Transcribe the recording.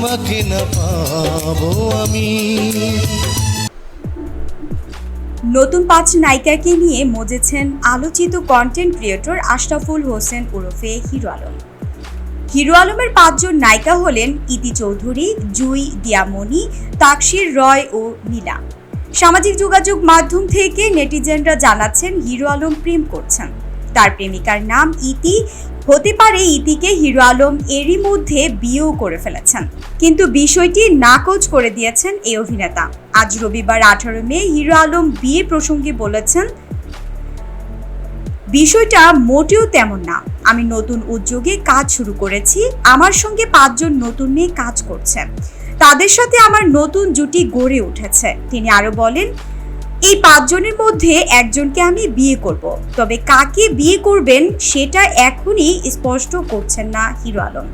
তোমাকে না পাবো আমি। নতুন পাঁচ নায়িকাকে নিয়ে মজেছেন আলোচিত কন্টেন্ট ক্রিয়েটর আশরাফুল হোসেন ওরফে হিরো আলম। হিরো আলমের পাঁচজন নায়িকা হলেন ইতি চৌধুরী, জুই, দিয়ামণি, তাকশির রয় ও নীলা। সামাজিক যোগাযোগ মাধ্যম থেকে নেটিজেনরা জানাচ্ছেন হিরো আলম প্রেম করছেন। তার প্রেমিকার নাম ইতি। হতে পারে ইতিকে হিরো আলম এরই মধ্যে বিয়েও করে ফেলেছেন। কিন্তু বিষয়টি নাকচ করে দিয়েছেন এই অভিনেতা। আজ রবিবার আঠারো মে হিরো আলম বিয়ে প্রসঙ্গে বলেছেন, বিষয়টা মোটেও তেমন না। আমি নতুন উদ্যোগে কাজ শুরু করেছি। আমার সঙ্গে পাঁচজন নতুন মেয়ে কাজ করছে। তাদের সাথে আমার নতুন জুটি গড়ে উঠেছে। তিনি আরও বলেন এই পাঁচজনের মধ্যে একজনকে আমি বিয়ে করব। তবে কাকে বিয়ে করবেন সেটা এখনই স্পষ্ট করছেন না হিরো আলম।